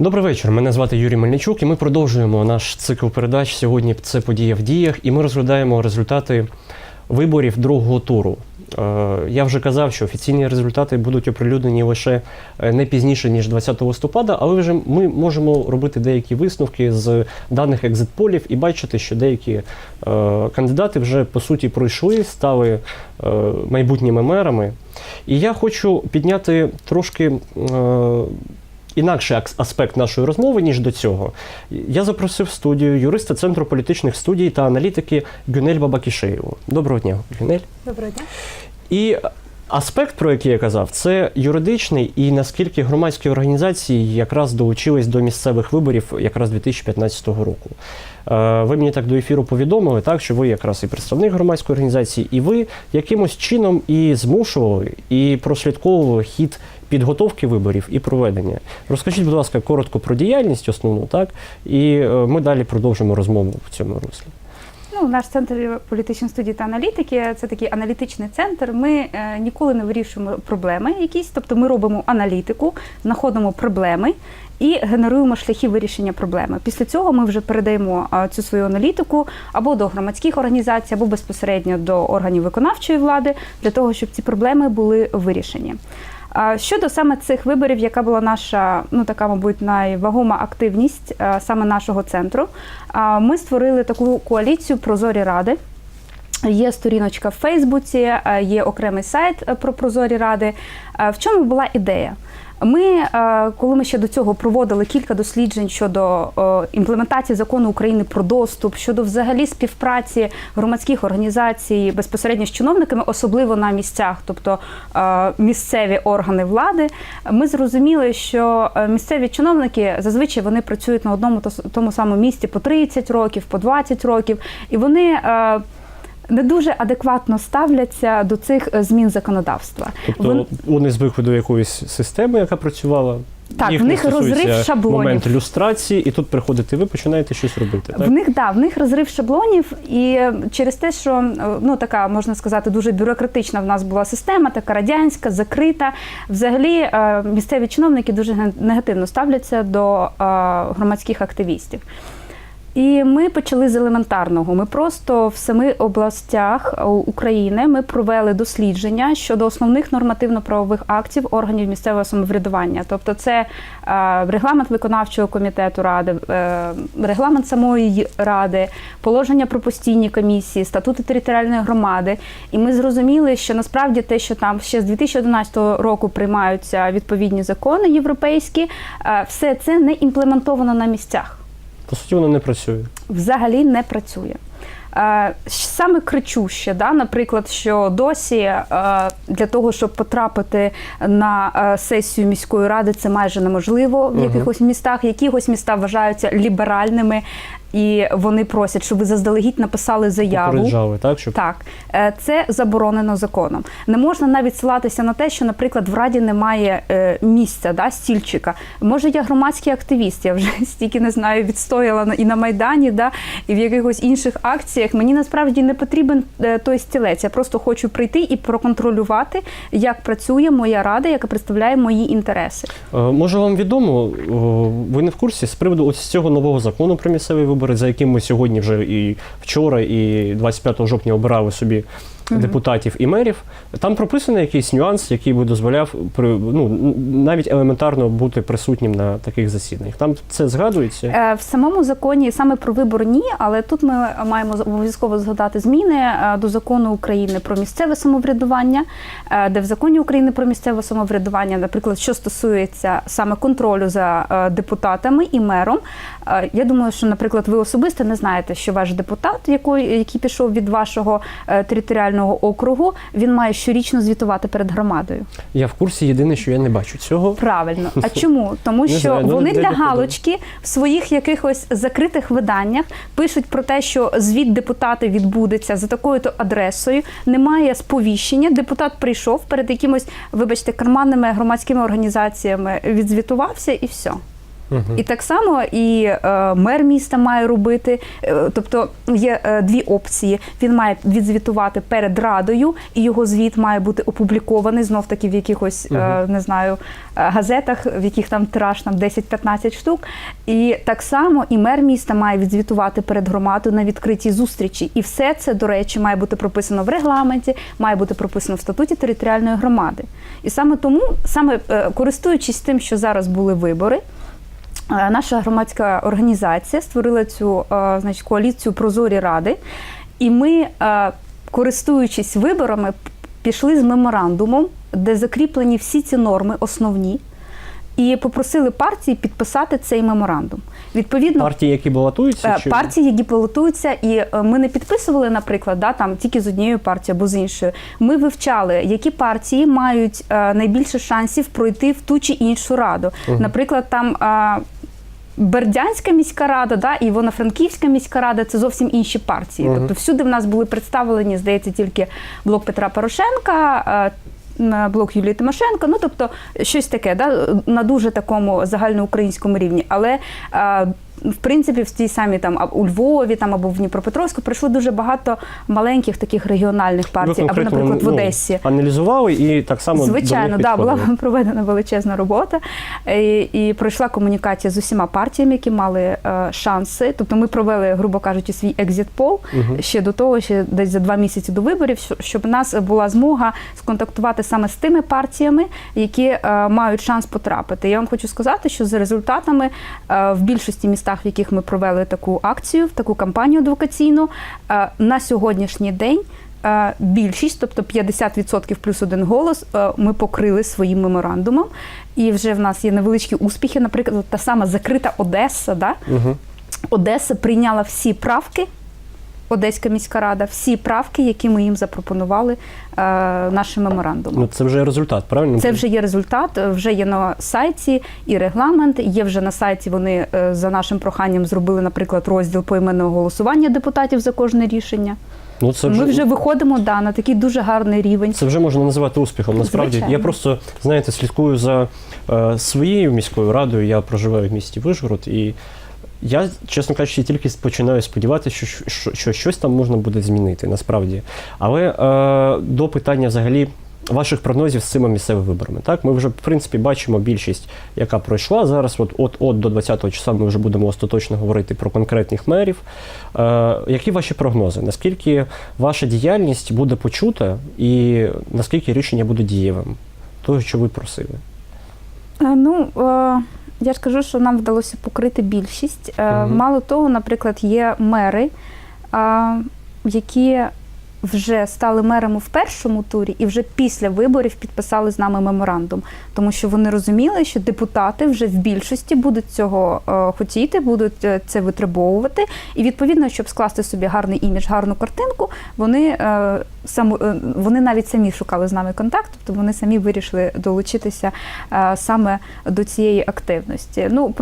Добрий вечір. Мене звати Юрій Мельничук, і ми продовжуємо наш цикл передач. Сьогодні це подія в діях, і ми розглядаємо результати виборів другого туру. Е, Я вже казав, що офіційні результати будуть оприлюднені лише е, не пізніше ніж 20 листопада, але вже ми можемо робити деякі висновки з даних екзитполів і бачити, що деякі е, кандидати вже по суті пройшли, стали майбутніми мерами. І я хочу підняти трошки. Інакший аспект нашої розмови, ніж до цього. Я запросив в студію юриста Центру політичних студій та аналітики Гюнель Бабакішеєву. Доброго дня, Гюнель. Доброго дня. І аспект, про який я казав, це юридичний і наскільки громадські організації якраз долучились до місцевих виборів якраз 2015 року. Е, Ви мені так до ефіру повідомили, так, що ви якраз і представник громадської організації, і ви якимось чином і змушували, і прослідковували хід підготовки виборів і проведення. Розкажіть, будь ласка, коротко про діяльність основну, так, і е, ми далі продовжимо розмову в цьому руслі. Ну, наш центр політичної студії та аналітики це такий аналітичний центр. Ми е, ніколи не вирішуємо проблеми якісь, тобто ми робимо аналітику, знаходимо проблеми і генеруємо шляхи вирішення проблеми. Після цього ми вже передаємо е, цю свою аналітику або до громадських організацій, або безпосередньо до органів виконавчої влади для того, щоб ці проблеми були вирішені. Щодо саме цих виборів, яка була наша, ну така, мабуть, найвагома активність е, саме нашого центру, ми створили таку коаліцію Прозорі ради. Є сторіночка в Фейсбуці, е, є окремий сайт е, про прозорі ради. В чому була ідея? Ми, е, коли ми ще до цього проводили кілька досліджень щодо е, імплементації закону України про доступ, щодо взагалі співпраці громадських організацій безпосередньо з чиновниками, особливо на місцях, тобто е, місцеві органи влади, ми зрозуміли, що місцеві чиновники зазвичай вони працюють на одному тому самому місці по 30 років, по 20 років, і вони. Не дуже адекватно ставляться до цих е, змін законодавства. Тобто Вон- вони звикли до якоїсь системи, яка працювала. Так, Їх в них розрив шаблонів. момент люстрації, і тут приходите ви, починаєте щось робити. Так? В них да, в них розрив шаблонів, і е, через те, що е, ну така можна сказати, дуже бюрократична в нас була система, така радянська, закрита. Взагалі місцеві чиновники дуже негативно ставляться до громадських активістів. І ми почали з елементарного. Ми просто в семи областях е, України ми провели дослідження щодо основних нормативно-правових актів органів місцевого самоврядування. Тобто, це е, регламент виконавчого комітету ради, е, регламент самої ради, положення про постійні комісії, статути територіальної громади. І ми зрозуміли, що насправді те, що там ще з 2011 року приймаються відповідні закони європейські, все це не імплементовано на місцях По суті, воно не працює. взагалі не працює. Е, Саме кричуще, да, наприклад, що досі е, для того, щоб потрапити на е, сесію міської ради, це майже неможливо в якихось містах. Якихось міста вважаються ліберальними, і вони просять, щоб ви заздалегідь написали заяву. Попереджали, так? Щоб Так, це заборонено законом. Не можна навіть ссилатися на те, що, наприклад, в раді немає місця, да, стільчика. Може, я громадський активіст, я вже стільки не знаю, відстояла і на Майдані, да, і в якихось інших акціях. Мені насправді не потрібен е, той стілець. Я просто хочу прийти і проконтролювати, як працює моя рада, яка представляє мої інтереси. Е, Може, вам відомо, ви не в курсі з приводу ось цього нового закону про місцеві вибори, за яким ми сьогодні вже і вчора, і 25 жовтня обирали собі депутатів і мерів. Там прописаний якийсь нюанс, який би дозволяв при ну навіть елементарно бути присутнім на таких засіданнях. Там це згадується. Е, В самому законі саме про вибор ні, але тут ми маємо обов'язково згадати зміни е, до закону України про місцеве самоврядування, е, де в законі України про місцеве самоврядування, наприклад, що стосується саме контролю за депутатами і мером. Я думаю, що, наприклад, ви особисто не знаєте, що ваш депутат, який, який пішов від вашого е, територіального округу, він має щорічно звітувати перед громадою. Я в курсі, єдине, що я не бачу цього. Правильно. А чому? Тому що знаю, ну, вони для галочки в своїх якихось закритих виданнях пишуть про те, що звіт депутата відбудеться за такою-то адресою. Немає сповіщення. Депутат прийшов перед якимось, вибачте, карманними громадськими організаціями, відзвітувався і все. Мгм. І так само і е, мер міста має робити. Е, тобто є е, дві опції. Він має відзвітувати перед радою, і його звіт має бути опублікований знов таки в якихось е, не знаю е, газетах, в яких там тираж там 10-15 штук. І так само і мер міста має відзвітувати перед громадою на відкритій зустрічі. І все це, до речі, має бути прописано в регламенті, має бути прописано в статуті територіальної громади. І саме тому, саме е, користуючись тим, що зараз були вибори. Е, Наша громадська організація створила цю е, значить, коаліцію Прозорі ради, і ми, е, користуючись виборами, пішли з меморандумом, де закріплені всі ці норми основні, і попросили партії підписати цей меморандум. Відповідно, Партії, які балотуються, чи партії, які балотуються, і ми не підписували, наприклад, да, там тільки з однією партією або з іншою. Ми вивчали, які партії мають найбільше шансів пройти в ту чи іншу раду. Наприклад, там. Бердянська міська рада, да, і Івано-Франківська міська рада це зовсім інші партії. Мгм. Тобто всюди в нас були представлені, здається, тільки блок Петра Порошенка, е, блок Юлії Тимошенко. Ну тобто щось таке, да, на дуже такому загальноукраїнському рівні. Але е, в принципі, в тій самій там у Львові там або в Дніпропетровську прийшло дуже багато маленьких таких регіональних партій, або, наприклад, в ну, Одесі. аналізували і так само Звичайно, до да, була проведена величезна робота і, і пройшла комунікація з усіма партіями, які мали е, шанси. Тобто ми провели, грубо кажучи, свій екзит-пол Мгм. ще до того, ще десь за два місяці до виборів, щоб у нас була змога сконтактувати саме з тими партіями, які е, мають шанс потрапити. Я вам хочу сказати, що за результатами е, в більшості містах, в яких ми провели таку акцію, таку кампанію адвокаційну, е, на сьогоднішній день. е, Більшість, тобто 50% плюс один голос, е, ми покрили своїм меморандумом, і вже в нас є невеличкі успіхи. Наприклад, та сама закрита Одеса, да? Угу. Одеса прийняла всі правки, Одеська міська рада, всі правки, які ми їм запропонували е, нашим меморандумом. Ну, це вже результат, правильно? Це вже є результат, вже є на сайті і регламент. Є вже на сайті. Вони е, за нашим проханням зробили, наприклад, розділ поіменного голосування депутатів за кожне рішення. ну, це Ми вже виходимо да, на такий дуже гарний рівень. Це вже можна називати успіхом. Насправді Звичайно. я просто знаєте, слідкую за е, своєю міською радою. Я проживаю в місті Вишгород, і я, чесно кажучи, тільки починаю сподіватися, що, що, що щось там можна буде змінити насправді. Але е, до питання взагалі. Ваших прогнозів з цими місцевими виборами. Так, ми вже в принципі бачимо більшість, яка пройшла зараз. От от, от до 20-го числа ми вже будемо остаточно говорити про конкретних мерів. Е, які ваші прогнози? Наскільки ваша діяльність буде почута, і наскільки рішення буде дієвим? Того, що ви просили? Е, Ну, е, я ж кажу, що нам вдалося покрити більшість. Е. Мало того, наприклад, є мери, які вже стали мерами в першому турі і вже після виборів підписали з нами меморандум, тому що вони розуміли, що депутати вже в більшості будуть цього е, хотіти, будуть е, це витребовувати. І відповідно, щоб скласти собі гарний імідж, гарну картинку, вони е, само, вони навіть самі шукали з нами контакт, тобто вони самі вирішили долучитися саме до цієї активності. Ну,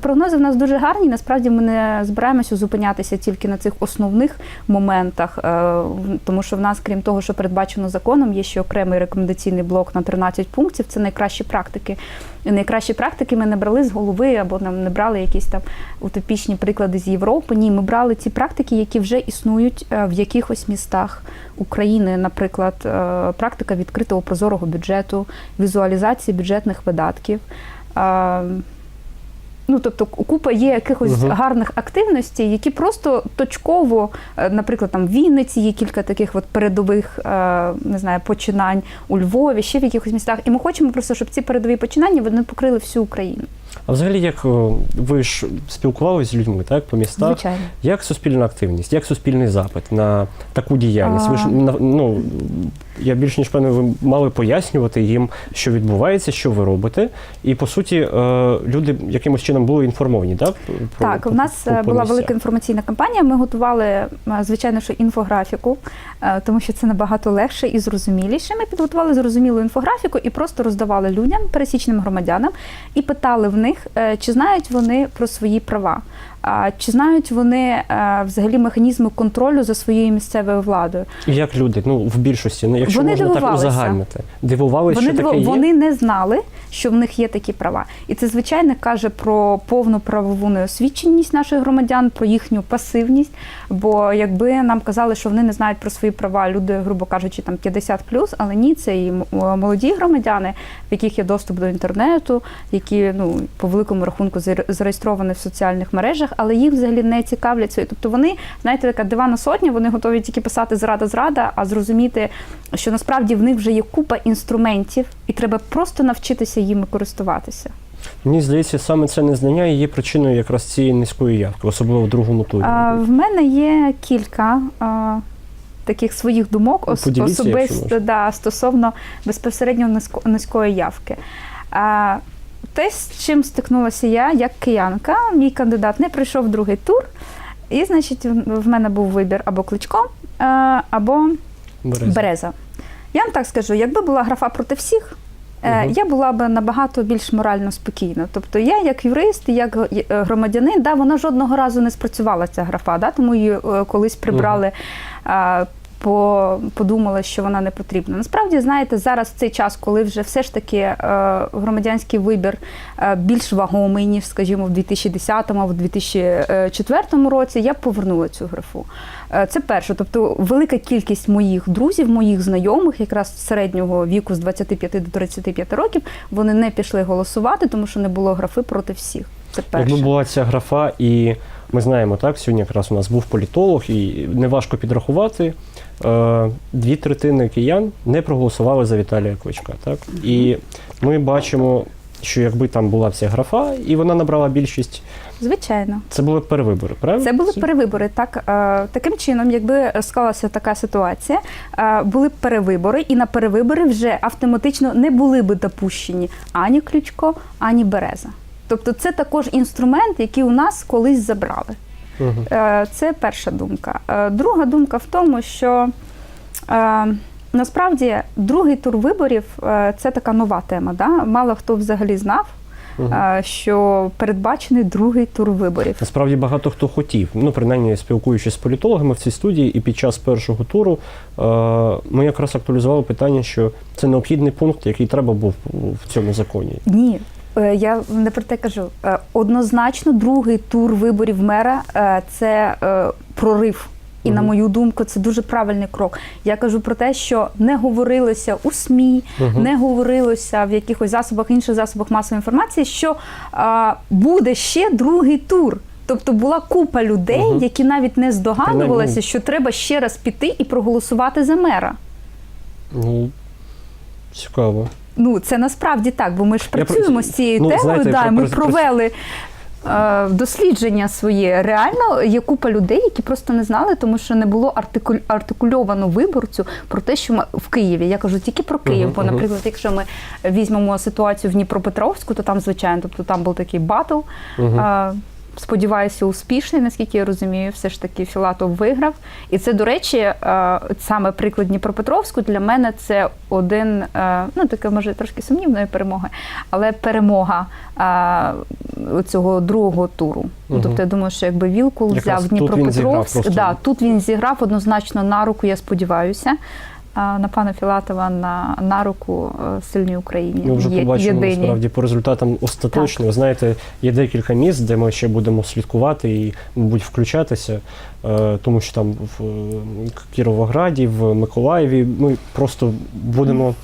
прогнози, в нас дуже гарні. Насправді ми не збираємося зупинятися тільки на цих основних моментах, тому що в нас, крім того, що передбачено законом, є ще окремий рекомендаційний блок на 13 пунктів. Це найкращі практики. Найкращі практики ми не брали з голови або нам не брали якісь там утопічні приклади з Європи. Ні, ми брали ті практики, які вже існують е, в якихось містах України. Наприклад, е, практика відкритого прозорого бюджету, візуалізації бюджетних видатків. Е, Ну, тобто купа є якихось Мгм. гарних активностей, які просто точково, е, наприклад, там в Вінниці є кілька таких от передових е, не знаю, починань у Львові, ще в якихось містах. І ми хочемо просто, щоб ці передові починання вони покрили всю Україну. А взагалі, як ви ж спілкувалися з людьми, так, по містах? Звичайно. Як суспільна активність, як суспільний запит на таку діяльність? Ви ж на- ну я більш ніж певно, ви мали пояснювати їм, що відбувається, що ви робите, і по суті, е, люди якимось чином були інформовані, так? Про, Так, в нас по- е, була велика інформаційна кампанія. Ми готували, е, звичайно, що інфографіку, тому що це набагато легше і зрозуміліше. Ми підготували зрозумілу інфографіку і просто роздавали людям, пересічним громадянам, і питали в них, чи знають вони про свої права, а чи знають вони е, взагалі механізми контролю за своєю місцевою владою. Як люди, ну в більшості, ну якщо Вони можна так узагальнити, дивувалися, Вони, що таке є. вони не знали, що в них є такі права. І це, звичайно, каже про повну правову неосвіченість наших громадян, про їхню пасивність. Бо якби нам казали, що вони не знають про свої права, люди, грубо кажучи, там 50 але ні, це і молоді громадяни, в яких є доступ до інтернету, які ну по великому рахунку заре- зареєстровані в соціальних мережах, але їх взагалі не цікавлять. Тобто вони, знаєте, така дивана сотня, вони готові тільки писати зрада зрада, а зрозуміти, що насправді в них вже є купа інструментів, і треба просто навчитися їми користуватися. Мені здається, саме це незнання і є причиною якраз цієї низької явки, особливо в другому турі. А, в мене є кілька а, таких своїх думок особисто да, стосовно безпосередньо низько- низької явки. А, те, з чим стикнулася я, як киянка, мій кандидат не пройшов другий тур, і, значить, в мене був вибір або кличко, або Береза. Береза. Я вам так скажу, якби була графа проти всіх, е, Мгм. я була б набагато більш морально спокійна. Тобто я, як юрист, як е, громадянин, да, вона жодного разу не спрацювала ця графа, да, тому її е, колись прибрали. е, По подумали, що вона не потрібна. Насправді, знаєте, зараз цей час, коли вже все ж таки е, громадянський вибір е, більш вагомий, ніж, скажімо, в 2010 або в 2004 році, я повернула цю графу. Е, Це перше. Тобто, велика кількість моїх друзів, моїх знайомих, якраз середнього віку з 25 до 35 років, вони не пішли голосувати, тому що не було графи проти всіх. Це перше. Якби була ця графа, і ми знаємо, так, сьогодні якраз у нас був політолог, і неважко підрахувати. Е, Дві третини киян не проголосували за Віталія Кличка. Так? І ми бачимо, що якби там була ця графа, і вона набрала більшість, Звичайно. це були перевибори, правильно? Це були перевибори. Так е, таким чином, якби склалася така ситуація, е, були б перевибори, і на перевибори вже автоматично не були би допущені ані Ключко, ані Береза. Тобто, це також інструмент, який у нас колись забрали. Е, Це перша думка. Е, Друга думка в тому, що е, насправді другий тур виборів це така нова тема. Да? Мало хто взагалі знав, е, що передбачений другий тур виборів. Насправді багато хто хотів. Ну, принаймні, спілкуючись з політологами в цій студії, і під час першого туру ми якраз актуалізували питання, що це необхідний пункт, який треба був в цьому законі. Ні. Е, Я не про те кажу. Е, Однозначно, другий тур виборів мера е, це прорив. І на мою думку, це дуже правильний крок. Я кажу про те, що не говорилося у СМІ, Мгм. не говорилося в якихось засобах, інших засобах масової інформації, що а, буде ще другий тур. Тобто була купа людей, Мгм. які навіть не здогадувалися, що треба ще раз піти і проголосувати за мера. Ну, цікаво. Ну, це насправді так, бо ми ж Я працюємо з цією ну, темою. знаєте, да, про- ми про- провели е, дослідження своє. Реально є купа людей, які просто не знали, тому що не було артикуль, артикульовано виборцю про те, що ми в Києві. Я кажу тільки про Київ. Мгм, бо, мгм. наприклад, якщо ми візьмемо ситуацію в Дніпропетровську, то там, звичайно, тобто там був такий батл. Мгм. Е, Сподіваюся, успішний, наскільки я розумію, все ж таки Філатов виграв. І це, до речі, е, саме приклад Дніпропетровську для мене це один, е, ну таке може трошки сумнівної перемоги, але перемога е, цього другого туру. Мгм. Тобто я думаю, що якби Вілкул Якраз взяв тут він зіграв Дніпропетровськ, да, тут він зіграв однозначно на руку, я сподіваюся. На пана Філатова на, на руку е, сильній Україні. Ми вже Є- побачимо єдині. насправді по результатам остаточно. Так. знаєте, є декілька місць, де ми ще будемо слідкувати і, мабуть, включатися, е, тому що там в е, Кіровограді, в Миколаєві ми просто будемо.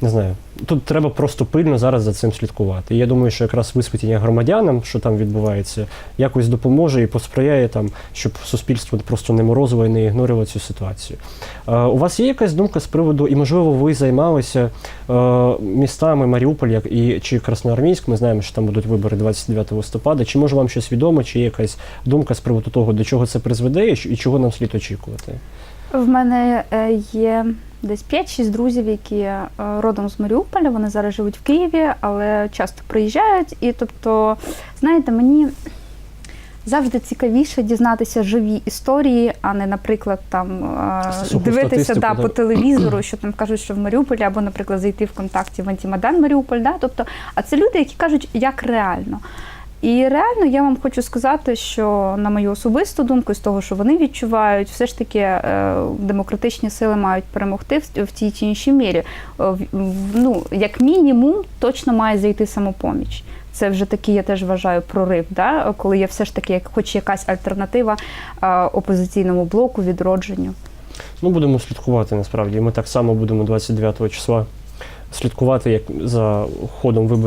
Не знаю, тут треба просто пильно зараз за цим слідкувати. І я думаю, що якраз висвітлення громадянам, що там відбувається, якось допоможе і посприяє там, щоб суспільство просто не морозило і не ігнорило цю ситуацію. Е, у вас є якась думка з приводу, і можливо, ви займалися е, містами Маріуполь як і чи Красноармійськ? Ми знаємо, що там будуть вибори 29 листопада. Чи може вам щось відомо, чи є якась думка з приводу того, до чого це призведе, і чого нам слід очікувати? В мене е, є десь 5-6 друзів, які е, родом з Маріуполя. Вони зараз живуть в Києві, але часто приїжджають. І тобто, знаєте, мені завжди цікавіше дізнатися живі історії, а не, наприклад, там е, Суху дивитися да, по телевізору, що там кажуть, що в Маріуполі, або, наприклад, зайти в контакті в антимайдан Маріуполь. Да? Тобто, а це люди, які кажуть, як реально. І реально я вам хочу сказати, що на мою особисту думку, з того, що вони відчувають, все ж таки е, демократичні сили мають перемогти в, тій чи іншій мірі. Е, Ну, як мінімум, точно має зайти самопоміч. Це вже такий, я теж вважаю, прорив, да? коли є все ж таки хоч якась альтернатива е, опозиційному блоку, відродженню. Ну, будемо слідкувати насправді. Ми так само будемо 29 числа слідкувати як за ходом виборів.